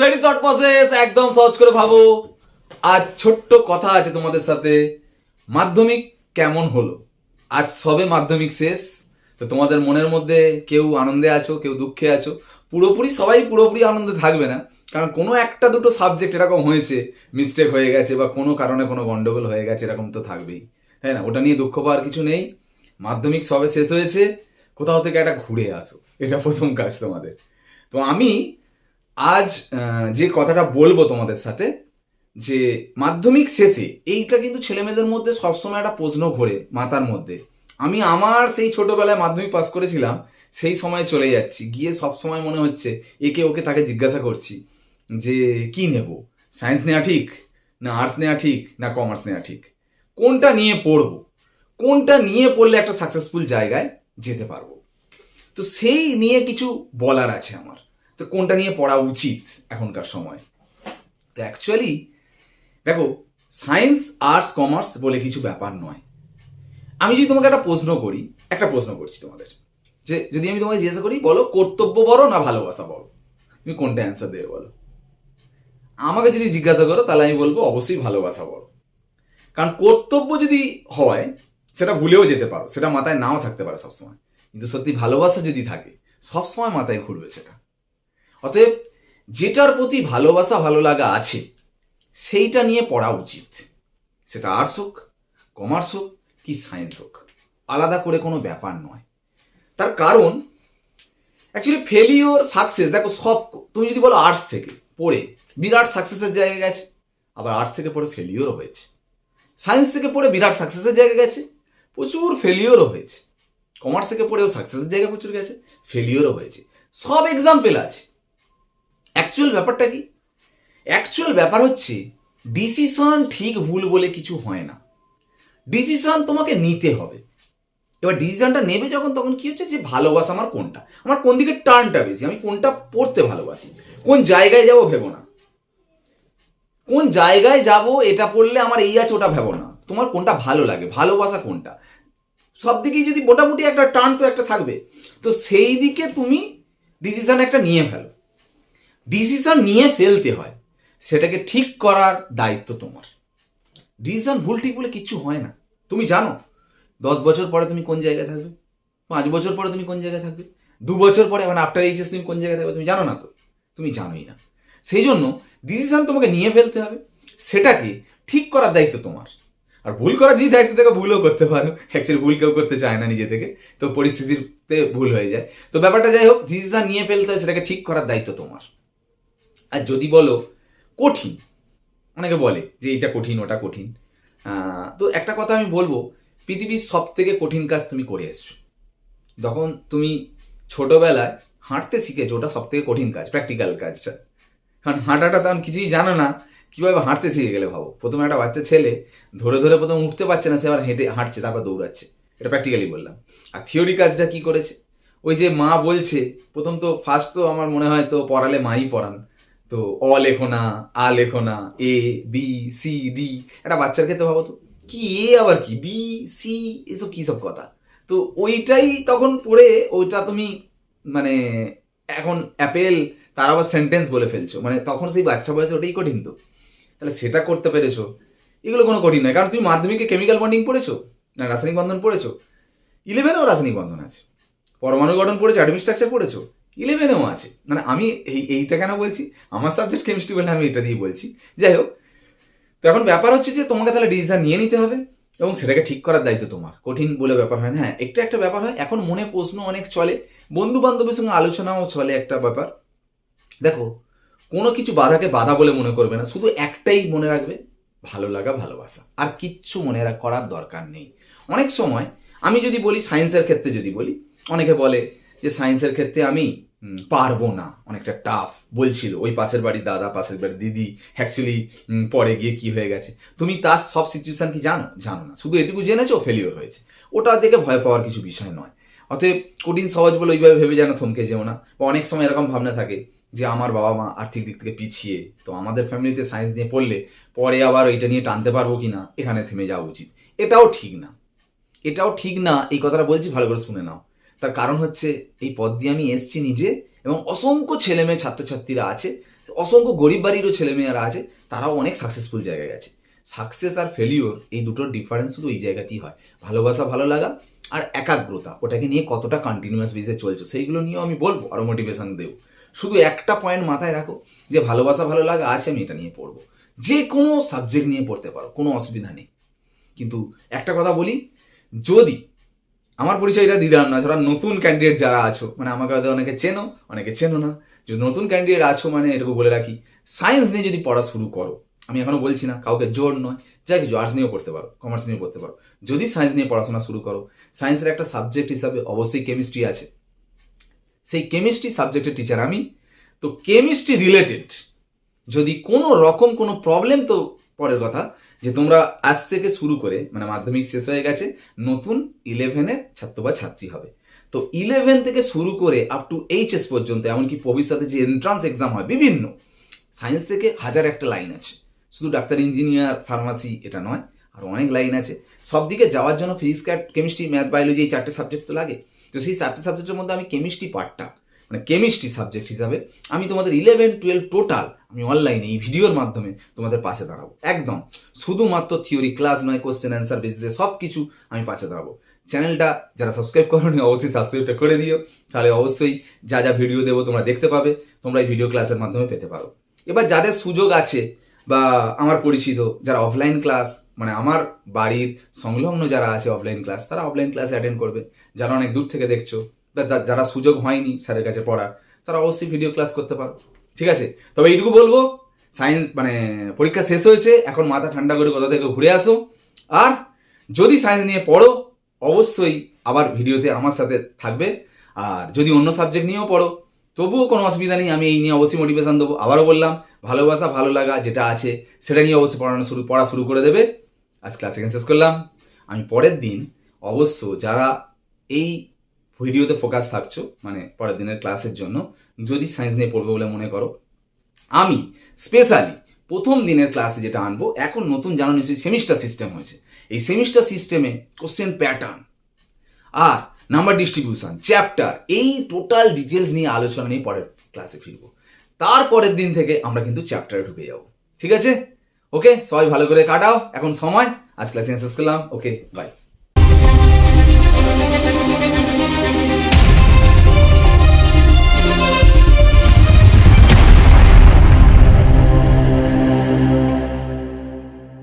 Very short process একদম সহজ করে ভাবো আজ ছোট্ট কথা আছে তোমাদের সাথে। মাধ্যমিক কেমন হলো? আজ সবে মাধ্যমিক শেষ। তো তোমাদের মনের মধ্যে কেউ আনন্দে আছো, কেউ দুঃখে আছো, পুরোপুরি সবাই পুরোপুরি আনন্দে থাকবে না। কারণ কোনো একটা দুটো সাবজেক্ট এরকম হয়েছে মিস্টেক হয়ে গেছে বা কোনো কারণে কোনো গন্ডগোল হয়ে গেছে, এরকম তো থাকবেই। তাই না? ওটা নিয়ে দুঃখ পাওয়ার কিছু নেই। মাধ্যমিক সবে শেষ হয়েছে। কোথাও থেকে একটা ঘুরে আসো। এটা প্রথম কাজ তোমাদের। তো আমি আজ যে কথাটা বলব তোমাদের সাথে, যে মাধ্যমিক শেষে, এইটা কিন্তু ছেলেমেয়েদের মধ্যে সবসময় একটা প্রশ্ন ঘোরে মাথার মধ্যে। আমি আমার সেই ছোটোবেলায় মাধ্যমিক পাস করেছিলাম, সেই সময় চলে যাচ্ছি। গিয়ে সব সময় মনে হচ্ছে, একে ওকে তাকে জিজ্ঞাসা করছি যে, কি নেব? সায়েন্স নেওয়া ঠিক? না আর্টস নেওয়া ঠিক? না কমার্স নেওয়া ঠিক? কোনটা নিয়ে পড়ব? কোনটা নিয়ে পড়লে একটা সাকসেসফুল জায়গায় যেতে পারব? তো সেই নিয়ে কিছু বলার আছে আমার। তো কোনটা নিয়ে পড়া উচিত এখনকার সময়? তো অ্যাকচুয়ালি দেখো সায়েন্স আর্টস কমার্স বলে কিছু ব্যাপার নয়। আমি যদি তোমাকে একটা প্রশ্ন করি, একটা প্রশ্ন করছি তোমাদের, যে যদি আমি তোমাকে জিজ্ঞাসা করি, বলো কর্তব্য বড় না ভালোবাসা বড়? তুমি কোনটা অ্যান্সার দেবে বলো? আমাকে যদি জিজ্ঞাসা করো, তাহলে আমি বলব অবশ্যই ভালোবাসা বড়। কারণ কর্তব্য যদি হয়, সেটা ভুলেও যেতে পারো, সেটা মাথায় নাও থাকতে পারে সবসময়। কিন্তু সত্যি ভালোবাসা যদি থাকে, সবসময় মাথায় ঘুরবে সেটা। অতএব যেটার প্রতি ভালোবাসা ভালো লাগা আছে, সেইটা নিয়ে পড়া উচিত। সেটা আর্টস হোক কমার্স হোক কি সায়েন্স হোক, আলাদা করে কোনো ব্যাপার নয়। তার কারণ অ্যাকচুয়ালি ফেলিওর সাকসেস দেখো সব তুমি যদি বলো আর্টস থেকে, পড়ে, বিরাট সাকসেসের জায়গায় গেছে, আবার আর্টস থেকে পড়ে ফেলিওরও হয়েছে। সায়েন্স থেকে পড়ে বিরাট সাকসেসের জায়গায় গেছে, প্রচুর ফেলিওরও হয়েছে। কমার্স থেকে পড়েও সাকসেসের জায়গায় প্রচুর গেছে ফেলিওরও হয়েছে। সব এক্সাম্পল আছে। অ্যাকচুয়াল ব্যাপারটা কি? অ্যাকচুয়াল ব্যাপার হচ্ছে ডিসিশন ঠিক ভুল বলে কিছু হয় না। ডিসিশন তোমাকে নিতে হবে। এবার ডিসিশনটা নেবে যখন, তখন কি হচ্ছে যে ভালোবাসা আমার কোনটা? আমার কোন দিকে টার্নটা বেশি? আমি কোনটা পড়তে ভালোবাসি? কোন জায়গায় যাব ভেবো না। কোন জায়গায় যাব, এটা পড়লে আমার এই আছে, ওটা ভেবো না। তোমার কোনটা ভালো লাগে? ভালোবাসা কোনটা? সব দিকেই যদি মোটামুটি একটা টার্ন তো একটা থাকবে। তো সেই দিকে তুমি ডিসিশন একটা নিয়ে ফেলো। ডিসিশন নিয়ে ফেলতে হয়, সেটাকে ঠিক করার দায়িত্ব তোমার। ডিসিশন ভুল, ঠিক বলে কিচ্ছু হয় না। তুমি জানো, দশ বছর পরে তুমি কোন জায়গায় থাকবে? পাঁচ বছর পরে তুমি কোন জায়গায় থাকবে? দু বছর পরে মানে আফটার এইচএস তুমি কোন জায়গায় থাকবে? তুমি জানো না তো? তুমি জানোই না। সেই জন্য ডিসিশন তোমাকে নিয়ে ফেলতে হবে, সেটাকে ঠিক করার দায়িত্ব তোমার। আর ভুল করার যদি দায়িত্ব থেকে, ভুলও করতে পারো। অ্যাকচুয়ালি ভুল কেউ করতে চায় না নিজে থেকে, তো পরিস্থিতিতে ভুল হয়ে যায়। তো ব্যাপারটা যাই হোক, ডিসিশন নিয়ে ফেলতে হয়, সেটাকে ঠিক করার দায়িত্ব তোমার। আর যদি বলো কঠিন, অনেকে বলে যে এটা কঠিন, ওটা কঠিন। তো একটা কথা আমি বলব, পৃথিবীর সব থেকে কঠিন কাজ তুমি করে এসছো। যখন তুমি ছোটোবেলায় হাঁটতে শিখেছো, ওটা সব থেকে কঠিন কাজ প্র্যাকটিক্যাল কাজটা। কারণ হাঁটাটা তখন কিছুই জানো না, কীভাবে হাঁটতে শিখে গেলে ভাবো? প্রথমে একটা বাচ্চা ছেলে, ধরে ধরে প্রথম উঠতে পারছে না, সে আবার হেঁটে হাঁটছে, তারপর দৌড়াচ্ছে। এটা প্র্যাকটিক্যালি বললাম। আর থিওরি কাজটা কি করেছে? ওই যে মা বলছে, প্রথম তো ফার্স্ট তো আমার মনে হয় তো পড়ালে মাই পড়ান। তো অ লেখো না, আ লেখো না, এ, বি, সি, ডি। একটা বাচ্চার ক্ষেত্রে ভাবো তো, কি এ আবার কি? বি, সি, এসব কী সব কথা? তো ওইটাই তখন পড়ে, ওইটা তুমি মানে এখন অ্যাপেল, তার আবার সেন্টেন্স বলে ফেলছো। মানে তখন সেই বাচ্চা বয়সে ওটাই কঠিন তো। তাহলে সেটা করতে পেরেছ। এগুলো কোনো কঠিন নয়, কারণ তুমি মাধ্যমিকে কেমিক্যাল বন্ডিং পড়েছো, না রাসায়নিক বন্ধন পড়েছো? ইলেভেনেও রাসায়নিক বন্ধন আছে। পরমাণু গঠন পড়েছো অ্যাটমিক স্ট্রাকচার পড়েছো। ইলেভেনেও আছে। মানে আমি এই এইটা কেন বলছি? আমার সাবজেক্ট কেমিস্ট্রি বলে আমি এটা দিয়ে বলছি। যাই হোক, তো এখন ব্যাপার হচ্ছে যে তোমাকে তাহলে ডিসিশন নিয়ে নিতে হবে এবং সেটাকে ঠিক করার দায়িত্ব তোমার। কঠিন বলে ব্যাপার হয় না। হ্যাঁ একটা একটা ব্যাপার হয়। এখন মনে প্রশ্ন অনেক চলে। বন্ধু বান্ধবের সঙ্গে আলোচনাও চলে একটা ব্যাপার। দেখো, কোনো কিছু বাধাকে বাধা বলে মনে করবে না। শুধু একটাই মনে রাখবে, ভালো লাগা, ভালোবাসা। আর কিচ্ছু মনে করার দরকার নেই। অনেক সময় আমি যদি বলি সায়েন্সের ক্ষেত্রে যদি বলি, অনেকে বলে যে সায়েন্সের ক্ষেত্রে আমি পারব না। অনেকটা টাফ বলছিল, ওই পাশের বাড়ির দাদা, পাশের বাড়ির দিদি অ্যাকচুয়ালি পরে গিয়ে কি হয়ে গেছে? তুমি তার সব সিচুয়েশান কি জানো? জানো না। শুধু এটুকু জেনেছো ফেলিওর হয়েছে। ওটা দেখে ভয় পাওয়ার কিছু বিষয় নয়। অতএব কঠিন সহজ বলে ওইভাবে ভেবে যেন থমকে যেও না। বা অনেক সময় এরকম ভাবনা থাকে যে, আমার বাবা মা আর্থিক দিক থেকে পিছিয়ে। তো আমাদের ফ্যামিলিতে সায়েন্স নিয়ে পড়লে পরে আবার ওইটা নিয়ে টানতে পারব কি না? এখানে থেমে যাওয়া উচিত। এটাও ঠিক না। এটাও ঠিক না। এই কথাটা বলছি, ভালো করে শুনে নাও। তার কারণ হচ্ছে এই পদ দিয়ে আমি এসছি নিজে এবং অসংখ্য ছেলে মেয়ে ছাত্রছাত্রীরা আছে, অসংখ্য গরিব বাড়িরও ছেলেমেয়েরা আছে, তারাও অনেক সাকসেসফুল জায়গায় গেছে। সাকসেস আর ফেলিওর এই দুটোর ডিফারেন্স শুধু এই জায়গাতেই হয়। ভালোবাসা ভালো লাগা আর একাগ্রতা, ওটাকে নিয়ে কতটা কন্টিনিউয়াস বেসে চলছো, সেইগুলো নিয়েও আমি বলব আরও মোটিভেশন দেবো। শুধু একটা পয়েন্ট মাথায় রাখো যে ভালোবাসা ভালো লাগা আছে, আমি এটা নিয়ে পড়ব। যে কোনো সাবজেক্ট নিয়ে পড়তে পারো, কোনো অসুবিধা নেই। কিন্তু একটা কথা বলি, যদি আমার পরিচয়টা দিদার না যারা নতুন ক্যান্ডিডেট যারা আছো মানে আমাকে হয়তো অনেকে চেনো অনেকে চেনো না, যদি নতুন ক্যান্ডিডেট আছো মানে এটুকু বলে রাখি সায়েন্স নিয়ে যদি পড়া শুরু করো, আমি এখনও বলছি না, কাউকে জোর নয়, যা কিছু আর্টস নিয়েও পড়তে পারো কমার্স নিয়েও পড়তে পারো, যদি সায়েন্স নিয়ে পড়াশোনা শুরু করো সায়েন্সের একটা সাবজেক্ট হিসাবে অবশ্যই কেমিস্ট্রি আছে। সেই কেমিস্ট্রি সাবজেক্টের টিচার আমি, তো কেমিস্ট্রি রিলেটেড যদি কোনো রকম কোনো প্রবলেম তো পরের কথা যে তোমরা আজ থেকে শুরু করে মানে মাধ্যমিক শেষ হয়ে গেছে, নতুন ইলেভেনের ছাত্র বা ছাত্রী হবে। তো ইলেভেন থেকে শুরু করে আপ টু এইচএস পর্যন্ত, এমনকি ভবিষ্যতে যে এন্ট্রান্স এক্সাম হয়, বিভিন্ন সায়েন্স থেকে হাজার একটা লাইন আছে। শুধু ডাক্তার ইঞ্জিনিয়ার ফার্মাসি এটা নয়, আর অনেক লাইন আছে। সব দিকে যাওয়ার জন্য ফিজিক্স কেমিস্ট্রি ম্যাথ বায়োলজি এই চারটে সাবজেক্ট তো লাগে। তো সেই চারটে সাবজেক্টের মধ্যে আমি কেমিস্ট্রি পার্টটা মানে কেমিস্ট্রি সাবজেক্ট হিসাবে আমি তোমাদের ইলেভেন টুয়েলভ টোটাল আমি অনলাইনে এই ভিডিওর মাধ্যমে তোমাদের পাশে দাঁড়াবো। একদম। শুধুমাত্র থিওরি ক্লাস নয় কোশ্চেন অ্যান্সার বেসিসে সব কিছু আমি পাশে দাঁড়াবো। চ্যানেলটা যারা সাবস্ক্রাইব করোনি, অবশ্যই সাবস্ক্রাইবটা করে দিও। তাহলে অবশ্যই যা যা ভিডিও দেবো তোমরা দেখতে পাবে, তোমরা এই ভিডিও ক্লাসের মাধ্যমে পেতে পারো। এবার যাদের সুযোগ আছে বা আমার পরিচিত, যারা অফলাইন ক্লাস মানে আমার বাড়ির সংলগ্ন যারা আছে অফলাইন ক্লাস তারা অফলাইন ক্লাসে অ্যাটেন্ড করবে। যারা অনেক দূর থেকে দেখছ যারা সুযোগ হয়নি স্যারের কাছে পড়ার, তারা অবশ্যই ভিডিও ক্লাস করতে পারো। ঠিক আছে? তবে এইটুকু বলব সায়েন্স মানে পরীক্ষা শেষ হয়েছে, এখন মাথা ঠান্ডা করে কোথা থেকে ঘুরে আসো। আর যদি সায়েন্স নিয়ে পড়ো, অবশ্যই আবার ভিডিওতে আমার সাথে থাকবে। আর যদি অন্য সাবজেক্ট নিয়েও পড়ো, তবুও কোনো অসুবিধা নেই, আমি এই নিয়ে অবশ্যই মোটিভেশন দেবো। আবারও বললাম, ভালোবাসা, ভালো লাগা যেটা আছে, সেটা নিয়ে অবশ্যই পড়ানো শুরু পড়া শুরু করে দেবে। আজ ক্লাস এখানে শেষ করলাম। আমি পরের দিন অবশ্য যারা এই ভিডিওতে ফোকাস থাকছো মানে পরের দিনের ক্লাসের জন্য, যদি সায়েন্স নিয়ে পড়বে বলে মনে করো, আমি স্পেশালি প্রথম দিনের ক্লাসে যেটা আনব, এখন নতুন জানো নিশ্চয়ই সেমিস্টার সিস্টেম হয়েছে। এই সেমিস্টার সিস্টেমে কোশ্চেন প্যাটার্ন আর নাম্বার ডিস্ট্রিবিউশন চ্যাপ্টার এই টোটাল ডিটেলস নিয়ে আলোচনা নিয়ে পরের ক্লাসে ফিরবো। তারপরের দিন থেকে আমরা কিন্তু চ্যাপ্টারে ঢুকে যাব। ঠিক আছে? ওকে সবাই ভালো করে কাটাও। এখন সময়। আজ ক্লাসে শেষ করলাম। Okay bye